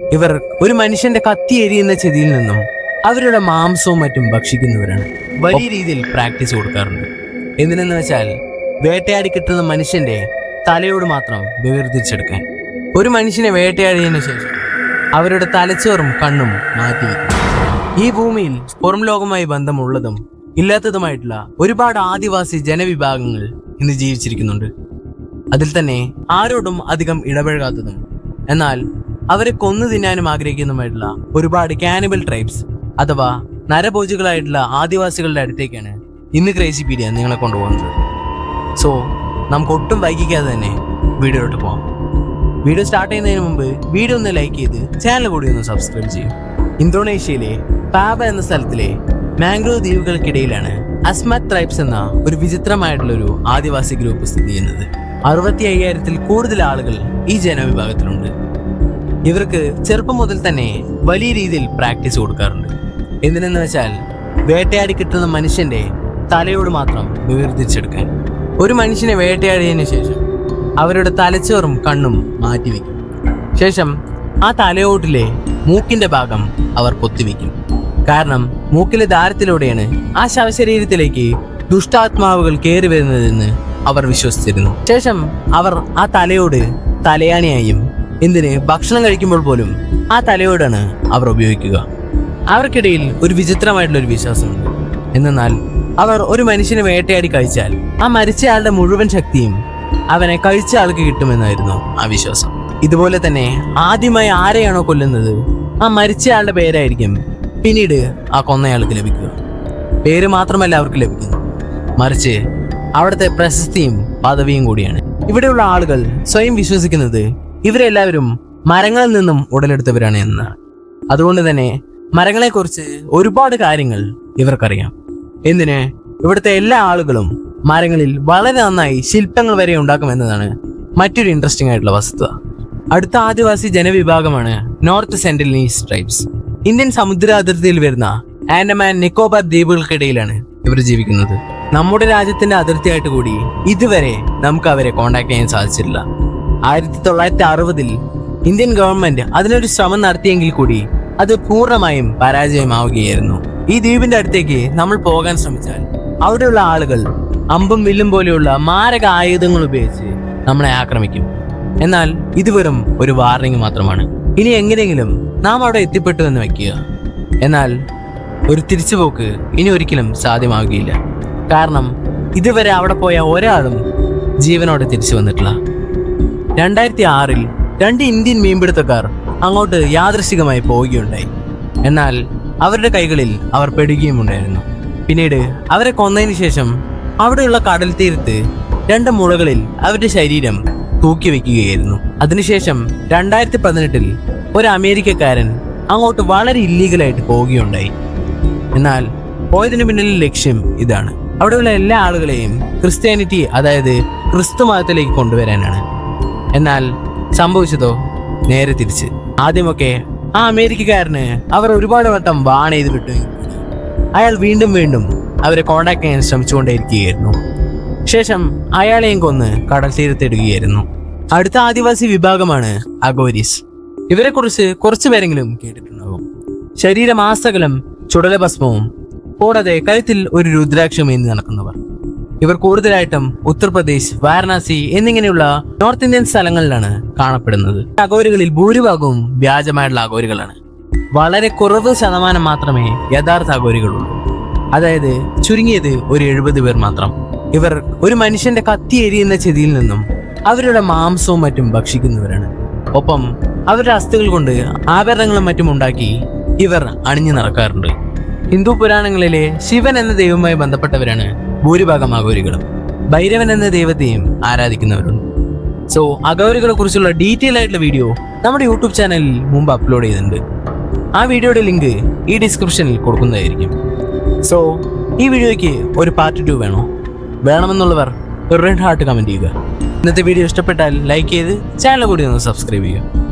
ഇവർ ഒരു മനുഷ്യന്റെ കത്തി എരിയുന്ന ചെതിയിൽ നിന്നും അവരുടെ മാംസവും മറ്റും ഭക്ഷിക്കുന്നവരാണ്. വലിയ രീതിയിൽ പ്രാക്ടീസ് കൊടുക്കാറുണ്ട്. എന്തിനെന്ന് വെച്ചാൽ വേട്ടയാടി കിട്ടുന്ന മനുഷ്യന്റെ തലയോട് മാത്രം വേർതിരിച്ചെടുക്കാൻ ഒരു മനുഷ്യനെ വേട്ടയാടിയതിനു ശേഷം അവരുടെ തലച്ചോറും കണ്ണും മാറ്റിവെക്കും ഈ ഭൂമിയിൽ പുറം ലോകവുമായി ബന്ധമുള്ളതും ഇല്ലാത്തതുമായിട്ടുള്ള ഒരുപാട് ആദിവാസി ജനവിഭാഗങ്ങൾ ഇന്ന് ജീവിച്ചിരിക്കുന്നുണ്ട്. അതിൽ തന്നെ ആരോടും അധികം ഇടപഴകാത്തതും. എന്നാൽ അവരെ കൊന്നു തിന്നാനും ആഗ്രഹിക്കുന്നതുമായിട്ടുള്ള ഒരുപാട് കാനിബൽ ട്രൈബ്സ് അഥവാ നരഭോജികളായിട്ടുള്ള ആദിവാസികളുടെ അടുത്തേക്കാണ് ഇന്ന് ക്രേസി പീഡിയ നിങ്ങളെ കൊണ്ടുപോകുന്നത്. സോ നമുക്ക് ഒട്ടും വൈകിക്കാതെ തന്നെ വീഡിയോയിലോട്ട് പോകാം വീഡിയോ സ്റ്റാർട്ട് ചെയ്യുന്നതിന് മുമ്പ് വീഡിയോ ഒന്ന് ലൈക്ക് ചെയ്ത് ചാനൽ കൂടി ഒന്ന് സബ്സ്ക്രൈബ് ചെയ്യും. ഇന്തോനേഷ്യയിലെ പാബ എന്ന സ്ഥലത്തിലെ മാംഗ്രോവ് ദ്വീപുകൾക്കിടയിലാണ് അസ്മത് ട്രൈബ്സ് എന്ന ഒരു വിചിത്രമായിട്ടുള്ള ഒരു ആദിവാസി ഗ്രൂപ്പ് സ്ഥിതി ചെയ്യുന്നത്. അറുപത്തി അയ്യായിരത്തിൽ കൂടുതൽ ആളുകൾ ഈ ജനവിഭാഗത്തിലുണ്ട്. ഇവർക്ക് ചെറുപ്പം മുതൽ തന്നെ വലിയ രീതിയിൽ പ്രാക്ടീസ് കൊടുക്കാറുണ്ട്. എന്തിനെന്ന് വെച്ചാൽ വേട്ടയാടി കിട്ടുന്ന മനുഷ്യന്റെ തലയോട് മാത്രം വേർതിരിച്ചെടുക്കാൻ ഒരു മനുഷ്യനെ വേട്ടയാടിയതിനു ശേഷം അവരുടെ തലച്ചോറും കണ്ണും മാറ്റിവെക്കും ശേഷം ആ തലയോട്ടിലെ മൂക്കിന്റെ ഭാഗം അവർ പൊത്തിവെക്കും കാരണം മൂക്കിലെ ദാരത്തിലൂടെയാണ് ആ ശവശരീരത്തിലേക്ക് ദുഷ്ടാത്മാവുകൾ കയറി വരുന്നതെന്ന് അവർ വിശ്വസിച്ചിരുന്നു. ശേഷം അവർ ആ തലയോട് തലയാണിയായും എന്തിന് ഭക്ഷണം കഴിക്കുമ്പോൾ പോലും ആ തലയോടാണ് അവർ ഉപയോഗിക്കുക. അവർക്കിടയിൽ ഒരു വിചിത്രമായിട്ടുള്ള ഒരു വിശ്വാസമുണ്ട്. എന്നാൽ അവർ ഒരു മനുഷ്യനെ വേട്ടയാടി കഴിച്ചാൽ ആ മരിച്ചയാളുടെ മുഴുവൻ ശക്തിയും അവനെ കഴിച്ച ആൾക്ക് കിട്ടുമെന്നായിരുന്നു ആ വിശ്വാസം. ഇതുപോലെ തന്നെ ആദ്യമായി ആരെയാണോ കൊല്ലുന്നത് ആ മരിച്ചയാളുടെ പേരായിരിക്കും പിന്നീട് ആ കൊന്നയാൾക്ക് ലഭിക്കുക. പേര് മാത്രമല്ല അവർക്ക് ലഭിക്കുന്നു മറിച്ച് അവിടുത്തെ പ്രശസ്തിയും പദവിയും കൂടിയാണ്. ഇവിടെയുള്ള ആളുകൾ സ്വയം വിശ്വസിക്കുന്നത് ഇവരെല്ലാവരും മരങ്ങളിൽ നിന്നും ഉടലെടുത്തവരാണ് എന്നാണ് അതുകൊണ്ട് തന്നെ മരങ്ങളെക്കുറിച്ച് ഒരുപാട് കാര്യങ്ങൾ ഇവർക്കറിയാം. എന്തിന്? ഇവിടുത്തെ എല്ലാ ആളുകളും മരങ്ങളിൽ വളരെ നന്നായി ശില്പങ്ങൾ വരെ ഉണ്ടാക്കും ഉണ്ടാക്കുമെന്നതാണ് മറ്റൊരു ഇൻട്രസ്റ്റിംഗ് ആയിട്ടുള്ള വസ്തുത. അടുത്ത ആദിവാസി ജനവിഭാഗമാണ് North Central East tribes Indian സമുദ്ര അതിർത്തിയിൽ വരുന്ന ആൻഡമാൻ നിക്കോബാർ ദ്വീപുകൾക്കിടയിലാണ് ഇവർ ജീവിക്കുന്നത്. നമ്മുടെ രാജ്യത്തിന്റെ അതിർത്തിയായിട്ട് കൂടി ഇതുവരെ നമുക്ക് അവരെ കോണ്ടാക്ട് ചെയ്യാൻ സാധിച്ചിട്ടില്ല. ആയിരത്തി തൊള്ളായിരത്തി അറുപതിൽ ഇന്ത്യൻ ഗവൺമെന്റ് അതിനൊരു ശ്രമം നടത്തിയെങ്കിൽ കൂടി അത് പൂർണമായും പരാജയമാവുകയായിരുന്നു. ഈ ദ്വീപിന്റെ അടുത്തേക്ക് നമ്മൾ പോകാൻ ശ്രമിച്ചാൽ അവിടെയുള്ള ആളുകൾ അമ്പും വില്ലും പോലെയുള്ള മാരക ആയുധങ്ങൾ ഉപയോഗിച്ച് നമ്മളെ ആക്രമിക്കും. എന്നാൽ ഇത് വെറും ഒരു വാർണിംഗ് മാത്രമാണ്. ഇനി എങ്ങനെയെങ്കിലും നാം അവിടെ എത്തിപ്പെട്ടു എന്ന് വയ്ക്കുക എന്നാൽ ഒരു തിരിച്ചുപോക്ക് ഇനി ഒരിക്കലും സാധ്യമാവുകയില്ല. കാരണം ഇതുവരെ അവിടെ പോയ ഒരാളും ജീവനോടെ തിരിച്ചു വന്നിട്ടില്ല. രണ്ടായിരത്തി ആറിൽ രണ്ട് ഇന്ത്യൻ മീൻപിടുത്തക്കാർ അങ്ങോട്ട് യാദൃശികമായി പോവുകയുണ്ടായി. എന്നാൽ അവരുടെ കൈകളിൽ അവർ പെടുകയും ഉണ്ടായിരുന്നു. പിന്നീട് അവരെ കൊന്നതിന് ശേഷം അവിടെയുള്ള കടൽ തീരത്ത് രണ്ട് മുളകളിൽ അവരുടെ ശരീരം തൂക്കി വെക്കുകയായിരുന്നു അതിനുശേഷം രണ്ടായിരത്തി പതിനെട്ടിൽ ഒരു അമേരിക്കക്കാരൻ അങ്ങോട്ട് വളരെ ഇല്ലീഗലായിട്ട് പോവുകയുണ്ടായി. എന്നാൽ പോയതിനു പിന്നിലെ ലക്ഷ്യം ഇതാണ്. അവിടെയുള്ള എല്ലാ ആളുകളെയും ക്രിസ്ത്യാനിറ്റി അതായത് ക്രിസ്തു മതത്തിലേക്ക് കൊണ്ടുവരാനാണ്. എന്നാൽ സംഭവിച്ചതോ? നേരെ തിരിച്ച്. ആദ്യമൊക്കെ ആ അമേരിക്കക്കാരന് അവർ ഒരുപാട് വട്ടം വാൺ ചെയ്ത് വിട്ടു. അയാൾ വീണ്ടും വീണ്ടും അവരെ കോണ്ടാക്ട് ചെയ്യാൻ ശ്രമിച്ചുകൊണ്ടേയിരിക്കുകയായിരുന്നു. ശേഷം അയാളെയും കൊന്ന് കടൽ തീരത്തിടുകയായിരുന്നു. അടുത്ത ആദിവാസി വിഭാഗമാണ് അഗോരിസ്. ഇവരെ കുറിച്ച് പേരെങ്കിലും കേട്ടിട്ടുണ്ടാകും ശരീരമാസകലം ചുടലഭസ്മവും കൂടാതെ കഴുത്തിൽ ഒരു രുദ്രാക്ഷം നടക്കുന്നവർ. ഇവർ കൂടുതലായിട്ടും ഉത്തർപ്രദേശ് വാരണാസി എന്നിങ്ങനെയുള്ള നോർത്ത് ഇന്ത്യൻ സ്ഥലങ്ങളിലാണ് കാണപ്പെടുന്നത്. അഗോരികളിൽ ഭൂരിഭാഗവും വ്യാജമായിട്ടുള്ള അഗോരികളാണ് വളരെ കുറവ് ശതമാനം മാത്രമേ യഥാർത്ഥ അഗോരികളുള്ളൂ അതായത് ചുരുങ്ങിയത് ഒരു എഴുപത് പേർ മാത്രം. ഇവർ ഒരു മനുഷ്യന്റെ കത്തി എരിയുന്ന ചെതിയിൽ നിന്നും അവരുടെ മാംസവും മറ്റും ഭക്ഷിക്കുന്നവരാണ്. ഒപ്പം അവരുടെ അസ്ഥികൾ കൊണ്ട് ആഭരണങ്ങളും മറ്റും ഉണ്ടാക്കി ഇവർ അണിഞ്ഞു നടക്കാറുണ്ട്. ഹിന്ദു പുരാണങ്ങളിലെ ശിവൻ എന്ന ദൈവവുമായി ബന്ധപ്പെട്ടവരാണ് ഭൂരിഭാഗം അഗൗരികളും ഭൈരവൻ എന്ന ദൈവത്തെയും ആരാധിക്കുന്നവരുണ്ട്. സോ അഗൗരികളെ കുറിച്ചുള്ള ഡീറ്റെയിൽ ആയിട്ടുള്ള വീഡിയോ നമ്മുടെ യൂട്യൂബ് ചാനലിൽ മുമ്പ് അപ്ലോഡ് ചെയ്തിട്ടുണ്ട്. ആ വീഡിയോയുടെ ലിങ്ക് ഈ ഡിസ്ക്രിപ്ഷനിൽ കൊടുക്കുന്നതായിരിക്കും. സോ ഈ വീഡിയോയ്ക്ക് ഒരു പാർട്ട് ടു വേണോ? വേണമെന്നുള്ളവർ ഒരു റെഡ് ഹാർട്ട് കമന്റ് ചെയ്യുക. ഇന്നത്തെ വീഡിയോ ഇഷ്ടപ്പെട്ടാൽ ലൈക്ക് ചെയ്ത് ചാനൽ കൂടി ഒന്ന് സബ്സ്ക്രൈബ് ചെയ്യുക.